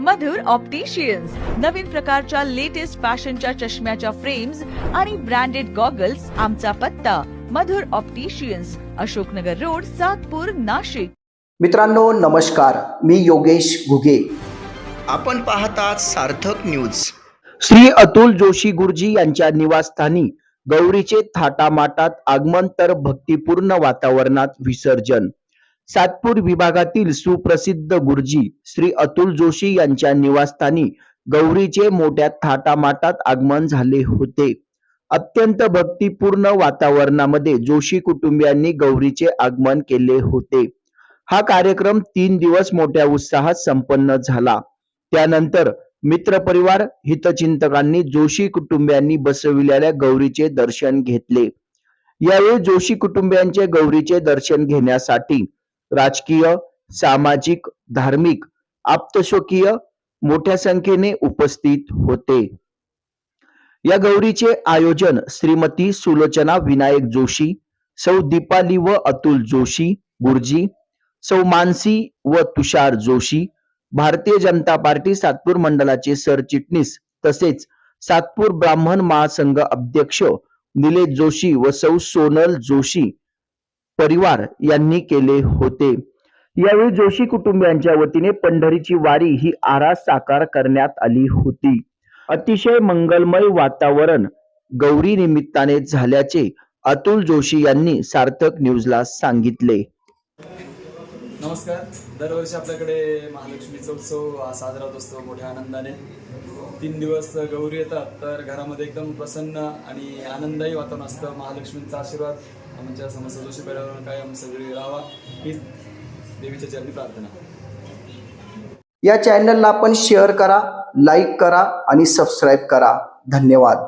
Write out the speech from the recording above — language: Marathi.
मधुर ऑप्टिशियन्स नवीन प्रकारच्या लेटेस्ट फॅशनच्या चष्म्याच्या फ्रेम्स आणि ब्रँडेड गॉगल्स आमचा पत्ता. Madhur opticians Ashoknagar road Satpur Nashik. मित्रांनो नमस्कार. मी योगेश घुगे. आपण पाहतात सार्थक न्यूज श्री अतुल जोशी गुरुजी यांच्या निवासस्थानी गौरीचे थाटामाटात आगमन तर भक्तिपूर्ण वातावरणात विसर्जन. सातपूर विभागातील सुप्रसिद्ध गुरुजी श्री अतुल जोशी यांच्या निवासस्थानी गौरीचे मोठ्या थाटामाटात आगमन झाले होते. अत्यंत भक्तिपूर्ण वातावरणामध्ये जोशी कुटुंबियांनी गौरीचे आगमन केले होते. हा कार्यक्रम तीन दिवस मोठ्या उत्साहात संपन्न झाला. त्यानंतर मित्रपरिवार हितचिंतकांनी जोशी कुटुंबियांनी बसविलेल्या गौरीचे दर्शन घेतले. यावेळी जोशी कुटुंबियांचे गौरीचे दर्शन घेण्यासाठी राजकीय सामाजिक धार्मिक आप्तशोकीय मोठ्या संख्येने उपस्थित होते. या गौरीचे आयोजन श्रीमती सुलोचना विनायक जोशी सौ दीपाली व अतुल जोशी गुरुजी सौ मानसी व तुषार जोशी भारतीय जनता पार्टी सातपूर मंडळाचे सरचिटणीस तसेच सातपूर ब्राह्मण महासंघ अध्यक्ष निलेश जोशी व सौ सोनल जोशी परिवार यांनी केले होते. यावेळी जोशी कुटुंबियांच्या वतीने पंढरीची वारी ही आरा साकार करण्यात आली होती. अतिशय मंगलमय वातावरण गौरी निमित्ताने झाल्याचे अतुल जोशी यांनी सार्थक न्यूजला सांगितले. नमस्कार. दरवर्षी आपल्याकडे महालक्ष्मीचा उत्सव हा साजरा होत असतो मोठ्या आनंदाने. तीन दिवस गौरी येतात तर घरामध्ये एकदम प्रसन्न आणि आनंदही वातावरण असतं. महालक्ष्मींचा आशीर्वाद आमच्या समस्या जोशी पर्यावरण कायम सगळी राहावा ही देवीच्या चरणी प्रार्थना. या चॅनलला आपण शेअर करा लाईक करा आणि सबस्क्राईब करा. धन्यवाद.